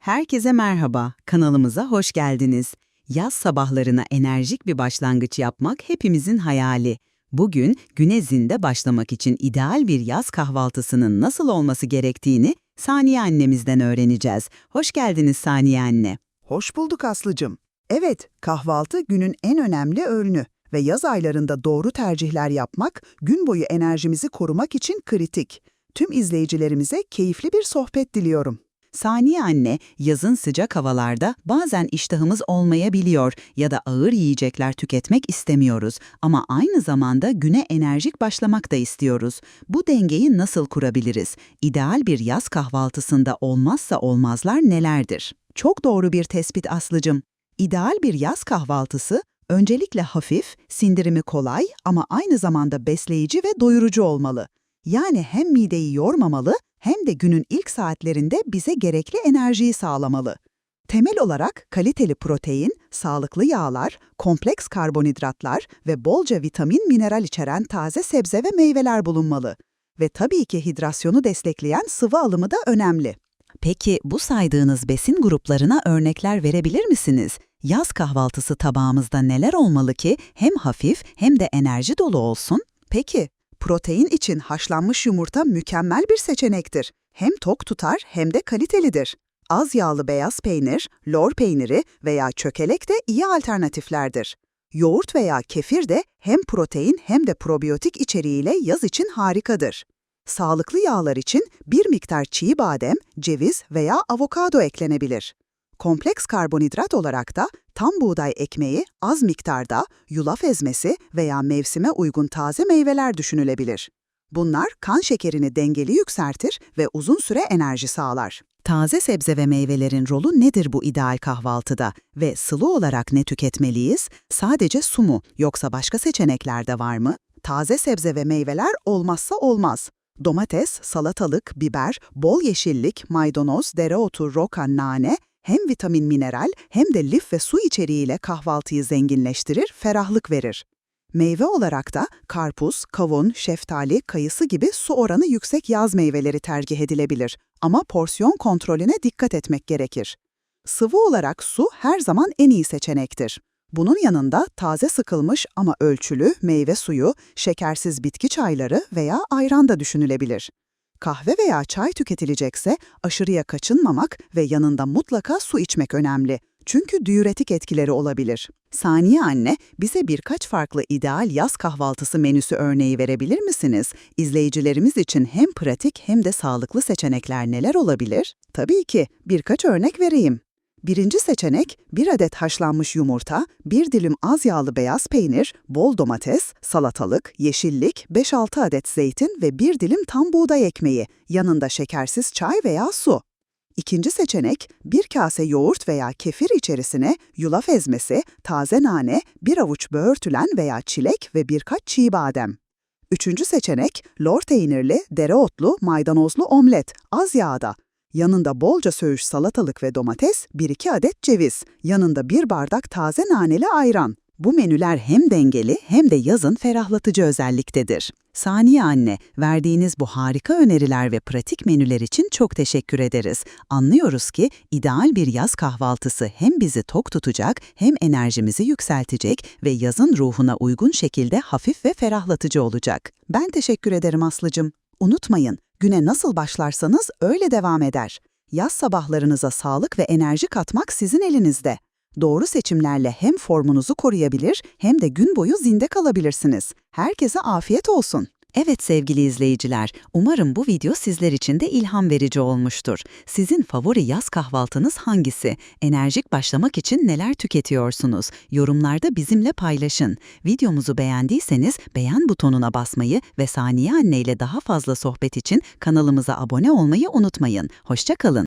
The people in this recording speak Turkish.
Herkese merhaba, kanalımıza hoş geldiniz. Yaz sabahlarına enerjik bir başlangıç yapmak hepimizin hayali. Bugün güne zinde başlamak için ideal bir yaz kahvaltısının nasıl olması gerektiğini Saniye annemizden öğreneceğiz. Hoş geldiniz Saniye anne. Hoş bulduk Aslı'cım. Evet, kahvaltı günün en önemli öğünü ve yaz aylarında doğru tercihler yapmak, gün boyu enerjimizi korumak için kritik. Tüm izleyicilerimize keyifli bir sohbet diliyorum. Saniye anne, yazın sıcak havalarda bazen iştahımız olmayabiliyor ya da ağır yiyecekler tüketmek istemiyoruz ama aynı zamanda güne enerjik başlamak da istiyoruz. Bu dengeyi nasıl kurabiliriz? İdeal bir yaz kahvaltısında olmazsa olmazlar nelerdir? Çok doğru bir tespit Aslıcım. İdeal bir yaz kahvaltısı öncelikle hafif, sindirimi kolay ama aynı zamanda besleyici ve doyurucu olmalı. Yani hem mideyi yormamalı hem de günün ilk saatlerinde bize gerekli enerjiyi sağlamalı. Temel olarak kaliteli protein, sağlıklı yağlar, kompleks karbonhidratlar ve bolca vitamin, mineral içeren taze sebze ve meyveler bulunmalı. Ve tabii ki hidrasyonu destekleyen sıvı alımı da önemli. Peki bu saydığınız besin gruplarına örnekler verebilir misiniz? Yaz kahvaltısı tabağımızda neler olmalı ki hem hafif hem de enerji dolu olsun? Peki, protein için haşlanmış yumurta mükemmel bir seçenektir. Hem tok tutar hem de kalitelidir. Az yağlı beyaz peynir, lor peyniri veya çökelek de iyi alternatiflerdir. Yoğurt veya kefir de hem protein hem de probiyotik içeriğiyle yaz için harikadır. Sağlıklı yağlar için bir miktar çiğ badem, ceviz veya avokado eklenebilir. Kompleks karbonhidrat olarak da tam buğday ekmeği, az miktarda yulaf ezmesi veya mevsime uygun taze meyveler düşünülebilir. Bunlar kan şekerini dengeli yükseltir ve uzun süre enerji sağlar. Taze sebze ve meyvelerin rolü nedir bu ideal kahvaltıda ve sıvı olarak ne tüketmeliyiz? Sadece su mu yoksa başka seçenekler de var mı? Taze sebze ve meyveler olmazsa olmaz. Domates, salatalık, biber, bol yeşillik, maydanoz, dereotu, roka, nane hem vitamin mineral hem de lif ve su içeriğiyle kahvaltıyı zenginleştirir, ferahlık verir. Meyve olarak da karpuz, kavun, şeftali, kayısı gibi su oranı yüksek yaz meyveleri tercih edilebilir ama porsiyon kontrolüne dikkat etmek gerekir. Sıvı olarak su her zaman en iyi seçenektir. Bunun yanında taze sıkılmış ama ölçülü meyve suyu, şekersiz bitki çayları veya ayran da düşünülebilir. Kahve veya çay tüketilecekse aşırıya kaçınmamak ve yanında mutlaka su içmek önemli. Çünkü diüretik etkileri olabilir. Saniye anne, bize birkaç farklı ideal yaz kahvaltısı menüsü örneği verebilir misiniz? İzleyicilerimiz için hem pratik hem de sağlıklı seçenekler neler olabilir? Tabii ki, birkaç örnek vereyim. Birinci seçenek, bir adet haşlanmış yumurta, bir dilim az yağlı beyaz peynir, bol domates, salatalık, yeşillik, 5-6 adet zeytin ve bir dilim tam buğday ekmeği, yanında şekersiz çay veya su. İkinci seçenek, bir kase yoğurt veya kefir içerisine yulaf ezmesi, taze nane, bir avuç böğürtülen veya çilek ve birkaç çiğ badem. Üçüncü seçenek, lor peynirli, dereotlu, maydanozlu omlet, az yağda. Yanında bolca söğüş salatalık ve domates, 1-2 adet ceviz. Yanında bir bardak taze naneli ayran. Bu menüler hem dengeli hem de yazın ferahlatıcı özelliktedir. Saniye anne, verdiğiniz bu harika öneriler ve pratik menüler için çok teşekkür ederiz. Anlıyoruz ki ideal bir yaz kahvaltısı hem bizi tok tutacak hem enerjimizi yükseltecek ve yazın ruhuna uygun şekilde hafif ve ferahlatıcı olacak. Ben teşekkür ederim Aslı'cım. Unutmayın, güne nasıl başlarsanız öyle devam eder. Yaz sabahlarınıza sağlık ve enerji katmak sizin elinizde. Doğru seçimlerle hem formunuzu koruyabilir hem de gün boyu zinde kalabilirsiniz. Herkese afiyet olsun. Evet sevgili izleyiciler, umarım bu video sizler için de ilham verici olmuştur. Sizin favori yaz kahvaltınız hangisi? Enerjik başlamak için neler tüketiyorsunuz? Yorumlarda bizimle paylaşın. Videomuzu beğendiyseniz beğen butonuna basmayı ve Saniye Anne ile daha fazla sohbet için kanalımıza abone olmayı unutmayın. Hoşçakalın.